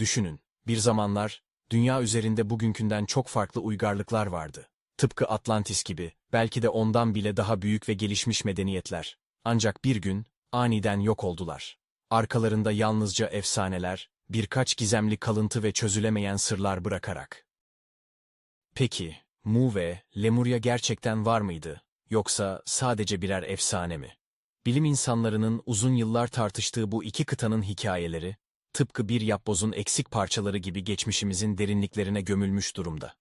Düşünün, bir zamanlar, dünya üzerinde bugünkünden çok farklı uygarlıklar vardı. Tıpkı Atlantis gibi, belki de ondan bile daha büyük ve gelişmiş medeniyetler. Ancak bir gün, aniden yok oldular. Arkalarında yalnızca efsaneler, birkaç gizemli kalıntı ve çözülemeyen sırlar bırakarak. Peki, Mu ve Lemuria gerçekten var mıydı? Yoksa sadece birer efsane mi? Bilim insanlarının uzun yıllar tartıştığı bu iki kıtanın hikayeleri, tıpkı bir yapbozun eksik parçaları gibi geçmişimizin derinliklerine gömülmüş durumda.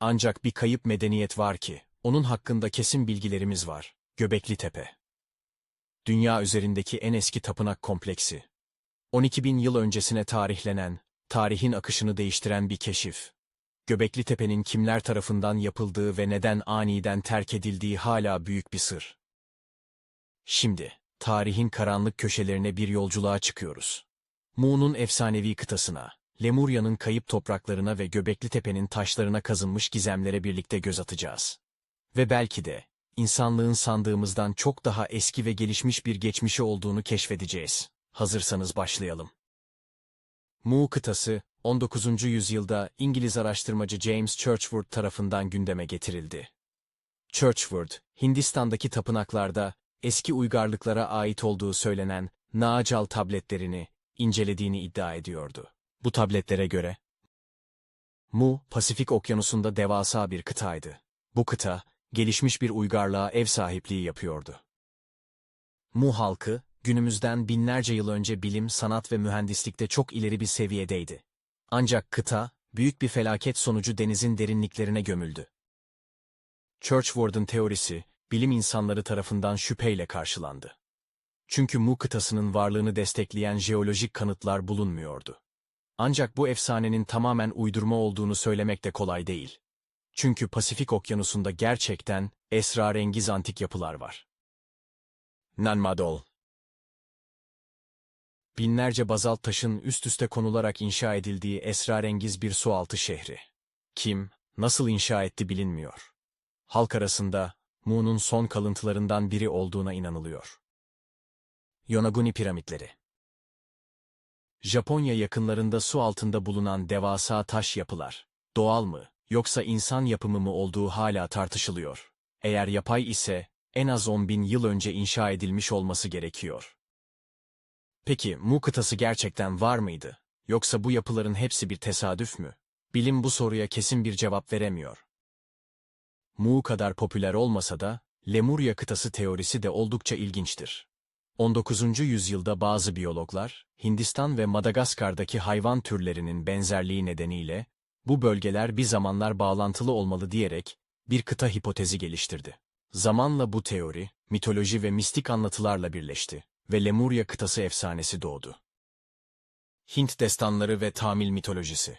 Ancak bir kayıp medeniyet var ki, onun hakkında kesin bilgilerimiz var. Göbekli Tepe. Dünya üzerindeki en eski tapınak kompleksi. 12 bin yıl öncesine tarihlenen, tarihin akışını değiştiren bir keşif. Göbekli Tepe'nin kimler tarafından yapıldığı ve neden aniden terk edildiği hala büyük bir sır. Şimdi, tarihin karanlık köşelerine bir yolculuğa çıkıyoruz. Mu'nun efsanevi kıtasına, Lemurya'nın kayıp topraklarına ve Göbekli Tepe'nin taşlarına kazınmış gizemlere birlikte göz atacağız. Ve belki de, insanlığın sandığımızdan çok daha eski ve gelişmiş bir geçmişi olduğunu keşfedeceğiz. Hazırsanız başlayalım. Mu kıtası, 19. yüzyılda İngiliz araştırmacı James Churchward tarafından gündeme getirildi. Churchward, Hindistan'daki tapınaklarda eski uygarlıklara ait olduğu söylenen Naacal tabletlerini incelediğini iddia ediyordu. Bu tabletlere göre, Mu, Pasifik Okyanusu'nda devasa bir kıtaydı. Bu kıta, gelişmiş bir uygarlığa ev sahipliği yapıyordu. Mu halkı, günümüzden binlerce yıl önce bilim, sanat ve mühendislikte çok ileri bir seviyedeydi. Ancak kıta, büyük bir felaket sonucu denizin derinliklerine gömüldü. Churchward'ın teorisi, bilim insanları tarafından şüpheyle karşılandı. Çünkü Mu kıtasının varlığını destekleyen jeolojik kanıtlar bulunmuyordu. Ancak bu efsanenin tamamen uydurma olduğunu söylemek de kolay değil. Çünkü Pasifik Okyanusu'nda gerçekten esrarengiz antik yapılar var. Nanmadol Binlerce bazalt taşın üst üste konularak inşa edildiği esrarengiz bir sualtı şehri. Kim, nasıl inşa etti bilinmiyor. Halk arasında Mu'nun son kalıntılarından biri olduğuna inanılıyor. Yonaguni piramitleri Japonya yakınlarında su altında bulunan devasa taş yapılar, doğal mı, yoksa insan yapımı mı olduğu hala tartışılıyor. Eğer yapay ise, en az 10 bin yıl önce inşa edilmiş olması gerekiyor. Peki, Mu kıtası gerçekten var mıydı? Yoksa bu yapıların hepsi bir tesadüf mü? Bilim bu soruya kesin bir cevap veremiyor. Mu kadar popüler olmasa da, Lemurya kıtası teorisi de oldukça ilginçtir. 19. yüzyılda bazı biyologlar, Hindistan ve Madagaskar'daki hayvan türlerinin benzerliği nedeniyle, bu bölgeler bir zamanlar bağlantılı olmalı diyerek, bir kıta hipotezi geliştirdi. Zamanla bu teori, mitoloji ve mistik anlatılarla birleşti ve Lemurya kıtası efsanesi doğdu. Hint destanları ve Tamil mitolojisi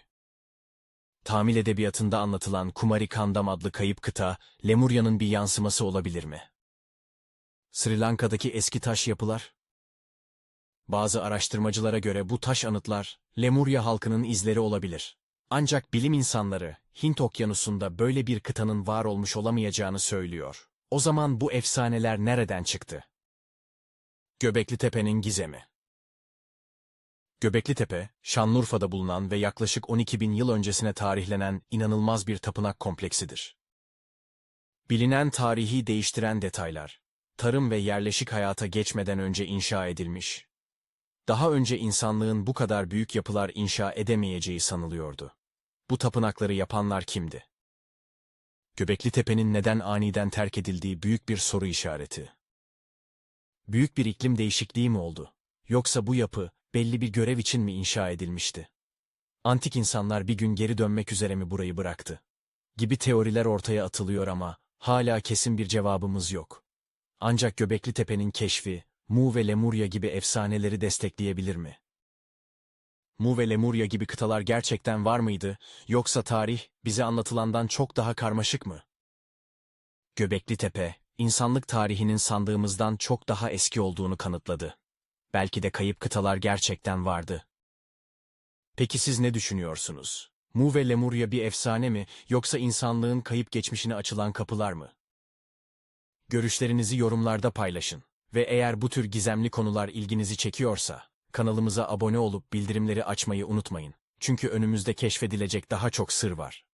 Tamil edebiyatında anlatılan Kumari Kandam adlı kayıp kıta, Lemurya'nın bir yansıması olabilir mi? Sri Lanka'daki eski taş yapılar? Bazı araştırmacılara göre bu taş anıtlar, Lemurya halkının izleri olabilir. Ancak bilim insanları, Hint okyanusunda böyle bir kıtanın var olmuş olamayacağını söylüyor. O zaman bu efsaneler nereden çıktı? Göbekli Tepe'nin gizemi Göbekli Tepe, Şanlıurfa'da bulunan ve yaklaşık 12 bin yıl öncesine tarihlenen inanılmaz bir tapınak kompleksidir. Bilinen tarihi değiştiren detaylar, tarım ve yerleşik hayata geçmeden önce inşa edilmiş. Daha önce insanlığın bu kadar büyük yapılar inşa edemeyeceği sanılıyordu. Bu tapınakları yapanlar kimdi? Göbekli Tepe'nin neden aniden terk edildiği büyük bir soru işareti. Büyük bir iklim değişikliği mi oldu? Yoksa bu yapı, belli bir görev için mi inşa edilmişti? Antik insanlar bir gün geri dönmek üzere mi burayı bıraktı? Gibi teoriler ortaya atılıyor ama, hala kesin bir cevabımız yok. Ancak Göbekli Tepe'nin keşfi, Mu ve Lemurya gibi efsaneleri destekleyebilir mi? Mu ve Lemurya gibi kıtalar gerçekten var mıydı, yoksa tarih, bize anlatılandan çok daha karmaşık mı? Göbekli Tepe, insanlık tarihinin sandığımızdan çok daha eski olduğunu kanıtladı. Belki de kayıp kıtalar gerçekten vardı. Peki siz ne düşünüyorsunuz? Mu ve Lemurya bir efsane mi, yoksa insanlığın kayıp geçmişine açılan kapılar mı? Görüşlerinizi yorumlarda paylaşın ve eğer bu tür gizemli konular ilginizi çekiyorsa, Kanalımıza abone olup bildirimleri açmayı unutmayın. Çünkü önümüzde keşfedilecek daha çok sır var.